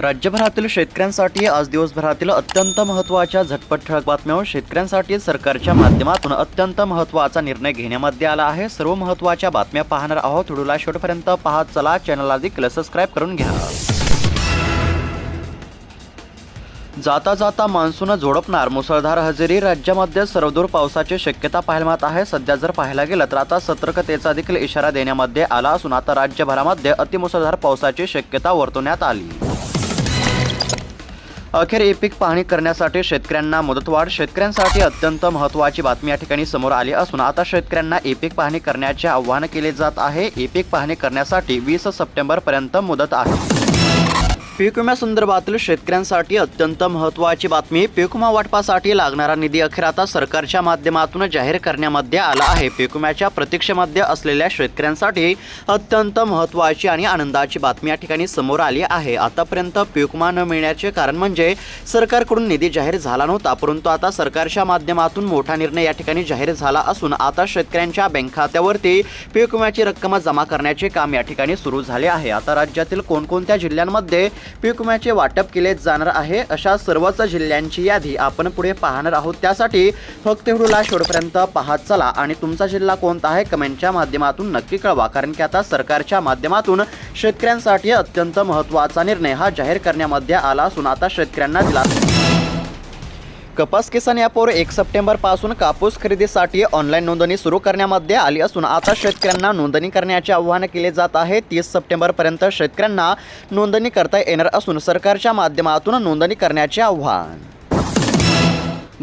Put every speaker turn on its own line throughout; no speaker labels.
राज्यभरातील शेतकऱ्यांसाठी आज दिवसभरातील अत्यंत महत्त्वाच्या झटपट ठळक बातम्या शेतकऱ्यांसाठी सरकारच्या माध्यमातून अत्यंत महत्त्वाचा निर्णय घेण्यामध्ये आला आहे. सर्व महत्त्वाच्या बातम्या पाहणार आहोत. व्हिडिओला शेवटपर्यंत पाहत चला. चॅनलला देखील सबस्क्राईब करून घ्या. जाता जाता मान्सून झोडपणार. मुसळधार हजेरी राज्यामध्ये सर्वदूर पावसाची शक्यता पाहायला मिळत आहे. सध्या जर पाहायला गेलं तर आता सतर्कतेचा देखील इशारा देण्यामध्ये आला असून आता राज्यभरामध्ये अतिमुसळधार पावसाची शक्यता वर्तवण्यात आली. अखेर ई पीक पाहणी करण्यासाठी शेतकऱ्यांना मुदतवाढ. शेतकऱ्यांसाठी अत्यंत महत्त्वाची बातमी या ठिकाणी समोर आली असून आता शेतकऱ्यांना ई पीक पाहणी करण्याचे आवाहन केले जात आहे. ई पीक पाहणी करण्यासाठी वीस सप्टेंबरपर्यंत मुदत आहे. पीक विम्यासंदर्भातील शेतकऱ्यांसाठी अत्यंत महत्त्वाची बातमी. पीक विमा वाटपासाठी लागणारा निधी अखेर आता सरकारच्या माध्यमातून जाहीर करण्यामध्ये आला आहे. पीक विम्याच्या प्रतीक्षेमध्ये असलेल्या शेतकऱ्यांसाठी अत्यंत महत्त्वाची आणि आनंदाची बातमी या ठिकाणी समोर आली आहे. आतापर्यंत पीक विमा न मिळण्याचे कारण म्हणजे सरकारकडून निधी जाहीर झाला नव्हता परंतु आता सरकारच्या माध्यमातून मोठा निर्णय या ठिकाणी जाहीर झाला असून आता शेतकऱ्यांच्या बँक खात्यावरती पीक विम्याची रक्कम जमा करण्याचे काम या ठिकाणी सुरू झाले आहे. आता राज्यातील कोणकोणत्या जिल्ह्यांमध्ये पीक विम्याचे वाटप केले जाणार आहे अशा सर्वच जिल्ह्यांची यादी आपण पुढे पाहणार आहोत. त्यासाठी फक्त व्हिडिओला शेवटपर्यंत पाहत चला. आणि तुमचा जिल्हा कोणता आहे कमेंटच्या माध्यमातून नक्की कळवा. कारण की आता सरकारच्या माध्यमातून शेतकऱ्यांसाठी अत्यंत महत्त्वाचा निर्णय हा जाहीर करण्यामध्ये आला असून आता शेतकऱ्यांना दिला कपास किसान ॲपवर एक सप्टेंबरपासून कापूस खरेदीसाठी ऑनलाईन नोंदणी सुरू करण्यामध्ये आली असून आता शेतकऱ्यांना नोंदणी करण्याचे आवाहन केले जात आहे. तीस सप्टेंबरपर्यंत शेतकऱ्यांना नोंदणी करता येणार असून सरकारच्या माध्यमातून नोंदणी करण्याचे आव्हान.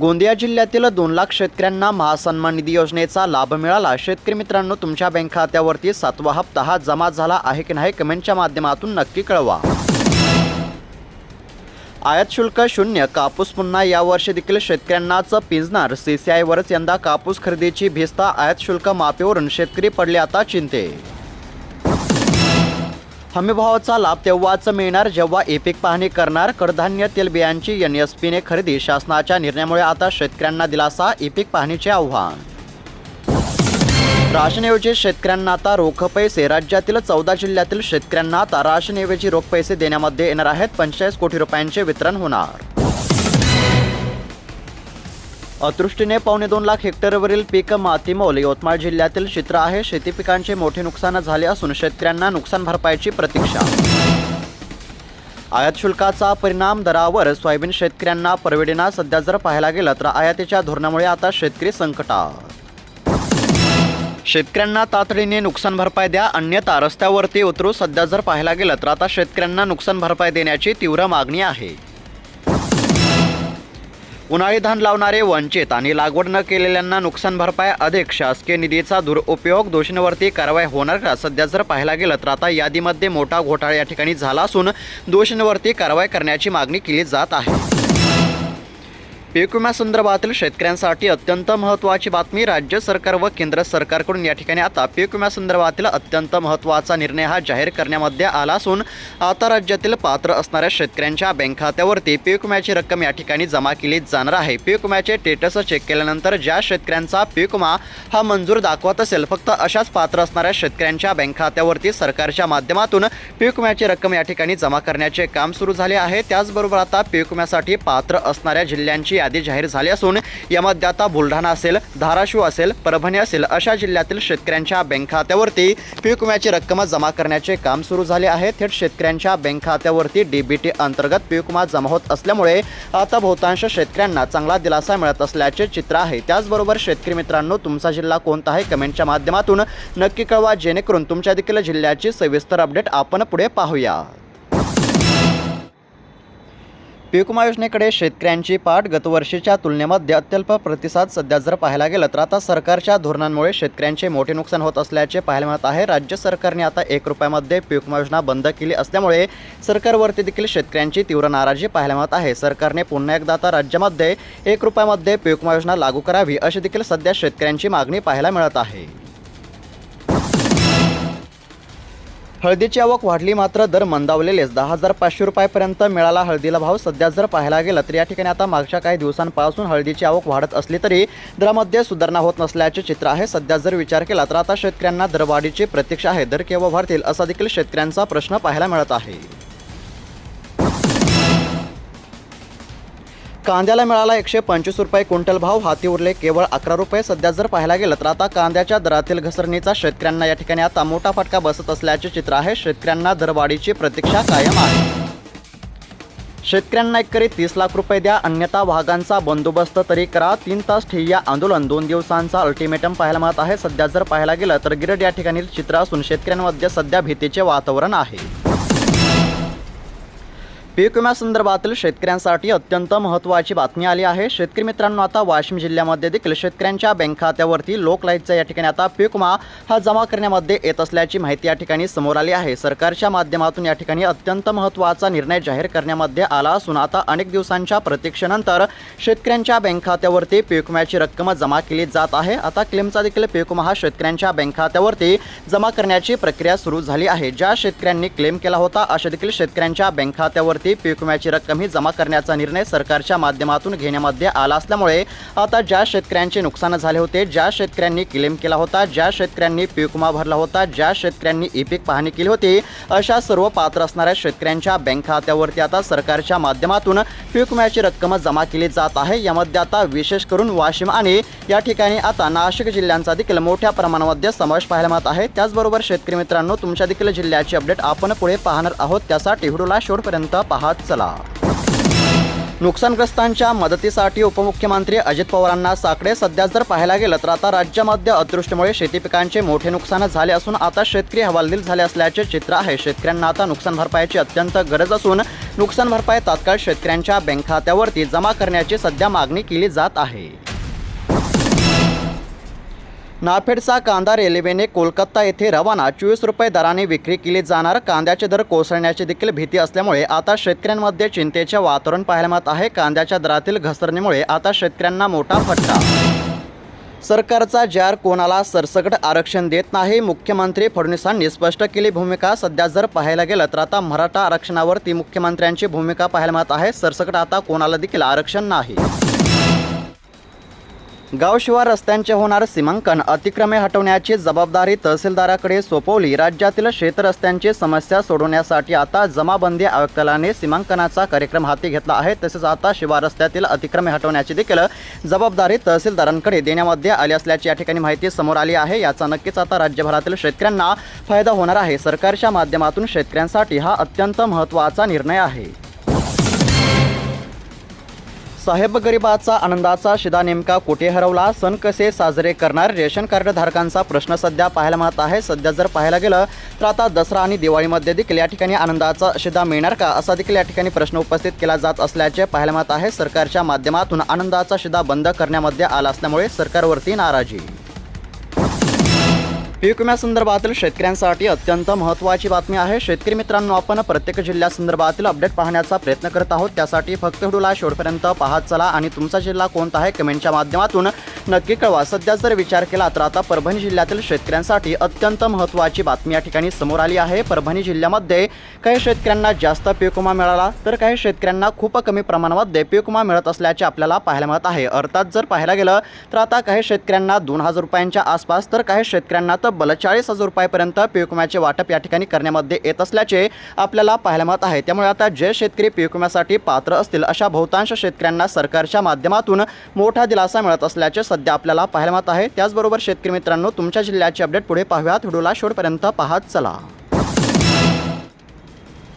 गोंदिया जिल्ह्यातील दोन लाख शेतकऱ्यांना महासन्मान निधी योजनेचा लाभ मिळाला. शेतकरी मित्रांनो तुमच्या बँक खात्यावरती सातवा हप्ता हा जमा झाला आहे की नाही कमेंटच्या माध्यमातून नक्की कळवा. आयात शुल्क शून्य कापूस पुन्हा यावर्षी देखील शेतकऱ्यांनाच पिंजणार. सीसीआयवरच यंदा कापूस खरेदीची भिस्ता आयात शुल्क माफीवरून शेतकरी पडले आता चिंते. हमीभावाचा लाभ तेव्हाच मिळणार जेव्हा एपिक पीक पाहणी करणार. कडधान्य तेलबियांची एन एस पीने खरेदी. शासनाच्या निर्णयामुळे आता शेतकऱ्यांना दिलासा एपिक पीक पाहणीचे आव्हान. राशनऐवजी शेतकऱ्यांना आता रोख पैसे. राज्यातील चौदा जिल्ह्यातील शेतकऱ्यांना आता राशनऐवजी रोख पैसे देण्यामध्ये येणार आहेत. पंचेचाळीस कोटी रुपयांचे वितरण होणार. अतृष्टीने पावणे दोन लाख हेक्टरवरील पीक मातीमोल. यवतमाळ जिल्ह्यातील चित्र आहे. शेती पिकांचे मोठे नुकसान झाले असून शेतकऱ्यांना नुकसान भरपाईची प्रतीक्षा. आयात शुल्काचा परिणाम दरावर. सोयाबीन शेतकऱ्यांना परवडेना सध्या जर पाहायला गेलं तर आयातीच्या धोरणामुळे आता शेतकरी संकटात. शेतकऱ्यांना तातडीने नुकसान भरपाई द्या अन्यथा रस्त्यावरती उतरू. सध्या जर पाहायला गेलं तर आता शेतकऱ्यांना नुकसान भरपाई देण्याची तीव्र मागणी आहे. उन्हाळी धान लावणारे वंचित आणि लागवड न केलेल्यांना नुकसान भरपाई अधिक. शासकीय निधीचा दुरुपयोग दोषींवरती कारवाई होणार का? सध्या जर पाहायला गेलं तर आता यादीमध्ये मोठा घोटाळा या ठिकाणी झाला असून दोषींवरती कारवाई करण्याची मागणी केली जात आहे. पीक विम्यासंदर्भातील शेतकऱ्यांसाठी अत्यंत महत्त्वाची बातमी राज्य सरकार व केंद्र सरकारकडून या ठिकाणी आता पीक विम्यासंदर्भातील अत्यंत महत्त्वाचा निर्णय हा जाहीर करण्यामध्ये आला असून आता राज्यातील पात्र असणाऱ्या शेतकऱ्यांच्या बँक खात्यावरती पीक विम्याची रक्कम या ठिकाणी जमा केली जाणार आहे. पीक विम्याचे स्टेटस चेक केल्यानंतर ज्या शेतकऱ्यांचा पीक विमा हा मंजूर दाखवत असेल फक्त अशाच पात्र असणाऱ्या शेतकऱ्यांच्या बँक खात्यावरती सरकारच्या माध्यमातून पीक विम्याची रक्कम या ठिकाणी जमा करण्याचे काम सुरू झाले आहे. त्याचबरोबर आता पीक विम्यासाठी पात्र असणाऱ्या जिल्ह्यांची यादी जाहीर झाली असून यामध्ये आता बुलढाणा असेल धाराशिव असेल परभणी असेल अशा जिल्ह्यातील शेतकऱ्यांच्या बँक खात्यावरती पीक विम्याची रक्कम जमा करण्याचे काम सुरू झाले आहे. थेट शेतकऱ्यांच्या बँक खात्यावरती डीबीटी अंतर्गत पीक विमा जमा होत असल्यामुळे आता बहुतांश शेतकऱ्यांना चांगला दिलासा मिळत असल्याचे चित्र आहे. त्याचबरोबर शेतकरी मित्रांनो तुमचा जिल्हा कोणता आहे? कमेंटच्या माध्यमातून नक्की कळवा जेणेकरून तुमच्या देखील जिल्ह्याची सविस्तर अपडेट आपण पुढे पाहूया. पीक विमा योजनेकडे शेतकऱ्यांची पाठ गतवर्षीच्या तुलनेमध्ये अत्यल्प प्रतिसाद सध्या जर पाहायला गेलं तर आता सरकारच्या धोरणांमुळे शेतकऱ्यांचे मोठे नुकसान होत असल्याचे पाहायला मिळत आहे. राज्य सरकारने आता एक रुपयामध्ये पीक विमा योजना बंद केली असल्यामुळे सरकारवरती देखील शेतकऱ्यांची तीव्र नाराजी पाहायला मिळत आहे. सरकारने पुन्हा एकदा आता राज्यामध्ये एक रुपयामध्ये पीक विमा योजना लागू करावी अशी देखील सध्या शेतकऱ्यांची मागणी पाहायला मिळत आहे. हळदीची आवक वाढली मात्र दर मंदावलेलेच. दहा हजार पाचशे रुपयापर्यंत मिळाला हळदीला भाव. सध्या जर पाहायला गेला तर या ठिकाणी आता मागच्या काही दिवसांपासून हळदीची आवक वाढत असली तरी दरामध्ये सुधारणा होत नसल्याचे चित्र आहे. सध्या जर विचार केला तर आता शेतकऱ्यांना दरवाढीची प्रतीक्षा आहे. दर केव्हा वाढतील असा देखील शेतकऱ्यांचा प्रश्न पाहायला मिळत आहे. कांद्याला मिळाला एकशे पंचवीस रुपये क्विंटल भाव हाती उरले केवळ अकरा रुपये. सध्या जर पाहायला गेलं तर आता कांद्याच्या दरातील घसरणीचा शेतकऱ्यांना या ठिकाणी आता मोठा फटका बसत असल्याचे चित्र आहे. शेतकऱ्यांना दरवाढीची प्रतीक्षा कायम आहे. शेतकऱ्यांना एकरी तीस लाख रुपये द्या अन्यथा वाघांचा बंदोबस्त तरी करा. तीन तास ठिय्या आंदोलन दोन दिवसांचा अल्टिमेटम पाहायला मिळत आहे. सध्या जर पाहायला गेलं तर गिरड या ठिकाणी चित्र असून शेतकऱ्यांमध्ये सध्या भीतीचे वातावरण आहे. पीक विम्यासंदर्भातील शेतकऱ्यांसाठी अत्यंत महत्त्वाची बातमी आली आहे. शेतकरी मित्रांनो आता वाशिम जिल्ह्यामध्ये देखील शेतकऱ्यांच्या बँक खात्यावरती लोकलाईटचा या ठिकाणी आता पीक विमा हा जमा करण्यामध्ये येत असल्याची माहिती या ठिकाणी समोर आली आहे. सरकारच्या माध्यमातून या ठिकाणी अत्यंत महत्त्वाचा निर्णय जाहीर करण्यामध्ये आला असून आता अनेक दिवसांच्या प्रतीक्षेनंतर शेतकऱ्यांच्या बँक खात्यावरती पीक विम्याची रक्कम जमा केली जात आहे. आता क्लेमचा देखील पीक विमा हा शेतकऱ्यांच्या बँक खात्यावरती जमा करण्याची प्रक्रिया सुरू झाली आहे. ज्या शेतकऱ्यांनी क्लेम केला होता अशा देखील शेतकऱ्यांच्या बँक खात्यावरती पीक विम्याची रक्कमही जमा करण्याचा निर्णय सरकारच्या माध्यमातून घेण्यामध्ये आला असल्यामुळे आता ज्या शेतकऱ्यांचे नुकसान झाले होते ज्या शेतकऱ्यांनी क्लेम केला होता ज्या शेतकऱ्यांनी पीक विमा भरला होता ज्या शेतकऱ्यांनी ई पीक पाहणी केली होती अशा सर्व पात्र असणाऱ्या शेतकऱ्यांच्या बँक खात्यावरती आता सरकारच्या माध्यमातून पीक विम्याची रक्कम जमा केली जात आहे. यामध्ये आता विशेष करून वाशिम आणि या ठिकाणी आता नाशिक जिल्ह्यांचा देखील मोठ्या प्रमाणामध्ये समावेश पाहायला मिळत आहे. त्याचबरोबर शेतकरी मित्रांनो तुमच्या देखील जिल्ह्याची अपडेट आपण पुढे पाहणार आहोत. त्यासाठी व्हिडिओला शेवटपर्यंत पाहत चला. नुकसानग्रस्तांच्या मदतीसाठी उपमुख्यमंत्री अजित पवारांना साकडे. सध्या जर पाहायला गेलं तर आता राज्यामध्ये अतिवृष्टीमुळे शेती पिकांचे मोठे नुकसान झाले असून आता शेतकरी हवालदिल झाले असल्याचे चित्र आहे. शेतकऱ्यांना आता नुकसान भरपाईची अत्यंत गरज असून नुकसान भरपाई तात्काळ शेतकऱ्यांच्या बँक खात्यावरती जमा करण्याची सध्या मागणी केली जात आहे. नाफेडचा कांदा रेल्वेने कोलकाता येथे रवाना. चोवीस रुपये दराने विक्री केली जाणार. कांद्याचे दर कोसळण्याची देखील भीती असल्यामुळे आता शेतकऱ्यांमध्ये चिंतेचे वातावरण पाहायला मिळत आहे. कांद्याच्या दरातील घसरणीमुळे आता शेतकऱ्यांना मोठा फटका. सरकारचा जार कोणाला सरसकट आरक्षण देत नाही? मुख्यमंत्री फडणवीसांनी स्पष्ट केली भूमिका. सध्या जर पाहायला गेलं तर आता मराठा आरक्षणावर ती मुख्यमंत्र्यांची भूमिका पाहायला मिळत आहे. सरसकट आता कोणाला देखील आरक्षण नाही? गाव शिवार रस्त्यांचे होणार सीमांकन अतिक्रमे हटवण्याची जबाबदारी तहसीलदाराकडे सोपवली. राज्यातील शेतरस्त्यांची समस्या सोडवण्यासाठी आता जमाबंदी आयुक्तालयाने सीमांकनाचा कार्यक्रम हाती घेतला आहे. तसेच आता शिवार रस्त्यातील अतिक्रमे हटवण्याची देखील जबाबदारी तहसीलदारांकडे देण्यामध्ये आली असल्याची या ठिकाणी माहिती समोर आली आहे. याचा नक्कीच आता राज्यभरातील शेतकऱ्यांना फायदा होणार आहे. सरकारच्या माध्यमातून शेतकऱ्यांसाठी हा अत्यंत महत्त्वाचा निर्णय आहे. साहेब गरिबाचा आनंदाचा शिदा नेमका कुठे हरवला? सण कसे साजरे करणार? रेशन कार्ड धारकांचा प्रश्न सध्या पाहायला मिळत आहे. सध्या जर पाहायला गेलं तर आता दसरा आणि दिवाळीमध्ये देखील या ठिकाणी आनंदाचा शिदा मिळणार का? असा देखील या ठिकाणी प्रश्न उपस्थित केला जात असल्याचे पाहायला मिळत आहे. सरकारच्या माध्यमातून आनंदाचा शिदा बंद करण्यामध्ये आला असल्यामुळे सरकारवरती नाराजी. पीक विम्यासंदर्भातील शेतकऱ्यांसाठी अत्यंत महत्त्वाची बातमी आहे. शेतकरी मित्रांनो आपण प्रत्येक जिल्ह्यासंदर्भातील अपडेट पाहण्याचा प्रयत्न करत आहोत. त्यासाठी फक्त व्हिडिओला शेवटपर्यंत पाहत चला आणि तुमचा जिल्हा कोणता आहे कमेंटच्या माध्यमातून नक्की कळवा. सध्या जर विचार केला तर आता परभणी जिल्ह्यातील शेतकऱ्यांसाठी अत्यंत महत्त्वाची बातमी या ठिकाणी समोर आली आहे. परभणी जिल्ह्यामध्ये काही शेतकऱ्यांना जास्त पीक विमा मिळाला तर काही शेतकऱ्यांना खूप कमी प्रमाणामध्ये पीक विमा मिळत असल्याचे आपल्याला पाहायला मिळत आहे. अर्थात जर पाहायला गेलं तर आता काही शेतकऱ्यांना दोन हजार रुपयांच्या आसपास तर काही शेतकऱ्यांना तर तब्बल चाळीस हजार रुपयापर्यंत पीक विम्याचे वाटप या ठिकाणी करण्यामध्ये येत असल्याचे आपल्याला पाहायला मिळत आहे. त्यामुळे आता जे शेतकरी पीक विम्यासाठी पात्र असतील अशा बहुतांश शेतकऱ्यांना सरकारच्या माध्यमातून मोठा दिलासा मिळत असल्याचे सध्या आपल्याला पाहायला मिळत आहे. त्याचबरोबर शेतकरी मित्रांनो तुमच्या जिल्ह्याचे अपडेट पुढे पाहूयात. व्हिडिओला शेवटपर्यंत पाहत चला.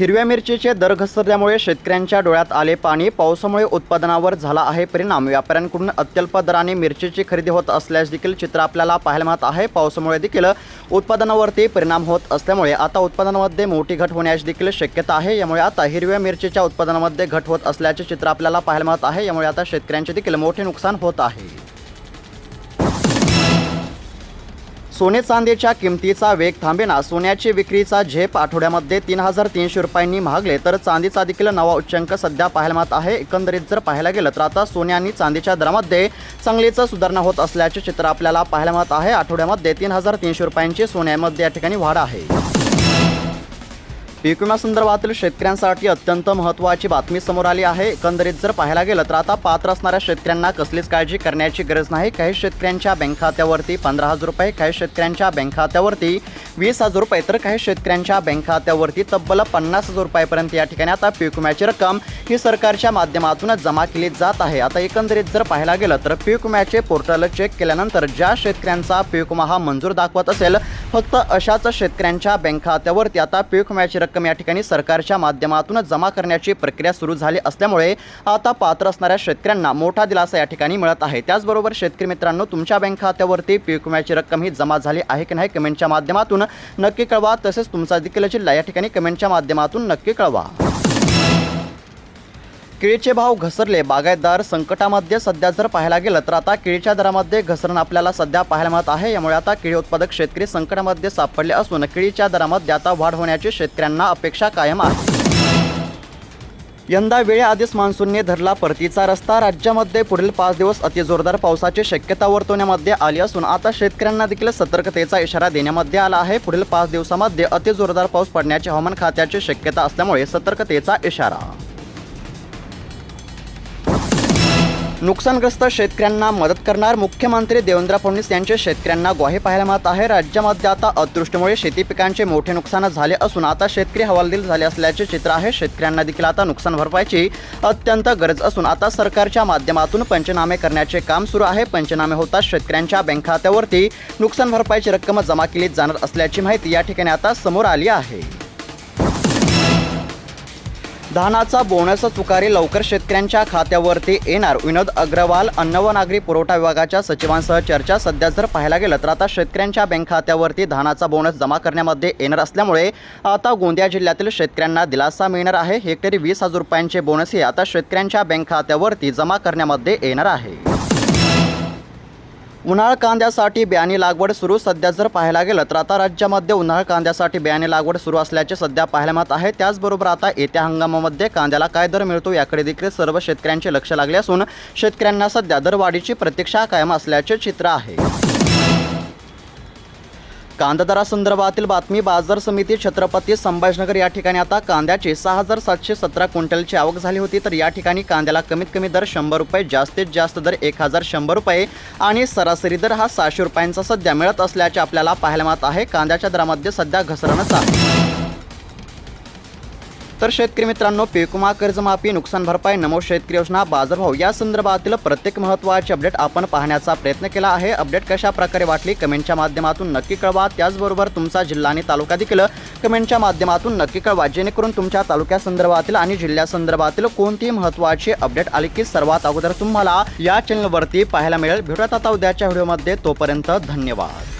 हिरव्या मिरचीचे दर घसरल्यामुळे शेतकऱ्यांच्या डोळ्यात आले पाणी. पावसामुळे उत्पादनावर झाला आहे परिणाम. व्यापाऱ्यांकडून अत्यल्प दराने मिरचीची खरेदी होत असल्यास देखील चित्र आपल्याला पाहायला मिळत आहे. पावसामुळे देखील उत्पादनावरती परिणाम होत असल्यामुळे आता उत्पादनामध्ये मोठी घट होण्याची देखील शक्यता आहे. यामुळे आता हिरव्या मिरचीच्या उत्पादनामध्ये घट होत असल्याचे चित्र आपल्याला पाहायला मिळत आहे. यामुळे आता शेतकऱ्यांचे देखील मोठे नुकसान होत आहे. सोने चांदीच्या किमतीचा वेग थांबेना. सोन्याची विक्रीचा झेप आठवड्यामध्ये तीन हजार तीनशे रुपयांनी महागले. तर चांदीचा देखील नवा उच्चांक सध्या पाहायला मिळत आहे. एकंदरीत जर पाहायला गेलं तर आता सोने आणि चांदीच्या दरामध्ये चांगलीच सुधारणा होत असल्याचे चित्र आपल्याला पाहायला मिळत आहे. आठवड्यामध्ये तीन हजार तीनशे रुपयांची सोन्यामध्ये या ठिकाणी वाढ आहे. पीक विम्यासंदर्भातील शेतकऱ्यांसाठी अत्यंत महत्त्वाची बातमी समोर आली आहे. एकंदरीत जर पाहायला गेलं तर आता पात्र असणाऱ्या शेतकऱ्यांना कसलीच काळजी करण्याची गरज नाही. काही शेतकऱ्यांच्या बँक खात्यावरती पंधरा हजार रुपये काही शेतकऱ्यांच्या बँक खात्यावरती वीस हजार रुपये तर काही शेतकऱ्यांच्या बँक खात्यावरती तब्बल पन्नास हजार रुपयापर्यंत या ठिकाणी आता पीक विम्याची रक्कम ही सरकारच्या माध्यमातूनच जमा केली जात आहे. आता एकंदरीत जर पाहायला गेलं तर पीक विम्याचे पोर्टल चेक केल्यानंतर ज्या शेतकऱ्यांचा पीक विमा हा मंजूर दाखवत असेल फक्त अशाच शेतकऱ्यांच्या बँक खात्यावरती आता पीक विम्याची रक्कम रक्कम या ठिकाणी सरकारच्या माध्यमातून जमा करण्याची प्रक्रिया सुरू झाली असल्यामुळे आता पात्र असणाऱ्या शेतकऱ्यांना मोठा दिलासा या ठिकाणी मिळत आहे. त्याचबरोबर शेतकरी मित्रांनो तुमच्या बँक खात्यावरती पीक विम्याची रक्कम ही जमा झाली आहे की नाही कमेंटच्या माध्यमातून नक्की कळवा. तसेच तुमचा देखील जिल्हा या ठिकाणी कमेंटच्या माध्यमातून नक्की कळवा. केळीचे भाव घसरले. बागायतदार संकटामध्ये सध्या जर पाहायला गेलं तर आता केळीच्या दरामध्ये घसरण आपल्याला सध्या पाहायला मिळत आहे. यामुळे आता केळी उत्पादक शेतकरी संकटामध्ये सापडले असून केळीच्या दरामध्ये आता वाढ होण्याची शेतकऱ्यांना अपेक्षा कायम आहे. यंदा वेळेआधीच मान्सूनने धरला परतीचा रस्ता. राज्यामध्ये पुढील पाच दिवस अतिजोरदार पावसाची शक्यता वर्तवण्यामध्ये आली असून आता शेतकऱ्यांना देखील सतर्कतेचा इशारा देण्यामध्ये आला आहे. पुढील पाच दिवसामध्ये अतिजोरदार पाऊस पडण्याची हवामान खात्याची शक्यता असल्यामुळे सतर्कतेचा इशारा. नुकसानग्रस्त शेतकऱ्यांना मदत करणार मुख्यमंत्री देवेंद्र फडणवीस यांचे शेतकऱ्यांना ग्वाही पाहायला मिळत आहे. राज्यामध्ये आता अदृष्टीमुळे शेती पिकांचे मोठे नुकसान झाले असून आता शेतकरी हवालदिल झाले असल्याचे चित्र आहे. शेतकऱ्यांना देखील आता नुकसान भरपाईची अत्यंत गरज असून आता सरकारच्या माध्यमातून पंचनामे करण्याचे काम सुरू आहे. पंचनामे होताच शेतकऱ्यांच्या बँक खात्यावरती नुकसान भरपाईची रक्कम जमा केली जाणार असल्याची माहिती या ठिकाणी आता समोर आली आहे. धानाचा बोनस चुकारी लवकर शेतकऱ्यांच्या खात्यावरती येणार. विनोद अग्रवाल अन्न व नागरी पुरवठा विभागाच्या सचिवांसह चर्चा. सध्या जर पाहायला गेलं तर आता शेतकऱ्यांच्या बँक खात्यावरती धानाचा बोनस जमा करण्यामध्ये येणार असल्यामुळे आता गोंदिया जिल्ह्यातील शेतकऱ्यांना दिलासा मिळणार आहे. हेक्टरी वीस हजार रुपयांचे बोनस हे आता शेतकऱ्यांच्या बँक खात्यावरती जमा करण्यामध्ये येणार आहे. उन्हाळ कांद्यासाठी बियाणे लागवड सुरू. सध्या जर पाहायला गेलं तर आता राज्यामध्ये उन्हाळ कांद्यासाठी बियाणे लागवड सुरू असल्याचे सध्या पाहायला मिळत आहे. त्याचबरोबर आता येत्या हंगामामध्ये कांद्याला काय दर मिळतो याकडे देखील सर्व शेतकऱ्यांचे लक्ष लागले असून शेतकऱ्यांना सध्या दरवाढीची प्रतीक्षा कायम असल्याचे चित्र आहे. कांदा दरासंदर्भातील बातमी बाजार समिती छत्रपती संभाजीनगर या ठिकाणी आता कांद्याची सहा हजार सातशे सतरा क्विंटलची आवक झाली होती. तर या ठिकाणी कांद्याला कमीत कमी दर शंभर रुपये जास्तीत जास्त दर एक हजार शंभर रुपये आणि सरासरी दर हा सहाशे रुपयांचा सध्या मिळत असल्याचे आपल्याला पाहायला मिळत आहे. कांद्याच्या दरामध्ये सध्या घसरणच आहे. तर शेतकरी मित्रांनो पेकुमा कर्जमाफी नुकसान भरपाई नमो शेतकरी योजना बाजारभाव या संदर्भातील प्रत्येक महत्त्वाचे अपडेट आपण पाहण्याचा प्रयत्न केला आहे. अपडेट कशा प्रकारे वाटली? कमेंटच्या माध्यमातून नक्की कळवा. त्याचबरोबर तुमचा जिल्हा आणि तालुका देखील कमेंटच्या माध्यमातून नक्की कळवा. जेणेकरून तुमच्या तालुक्यासंदर्भातील आणि जिल्ह्यासंदर्भातील कोणतीही महत्त्वाची अपडेट आली की सर्वात अगोदर तुम्हाला या चॅनलवरती पाहायला मिळेल. भेटत आता उद्याच्या व्हिडिओमध्ये तोपर्यंत धन्यवाद.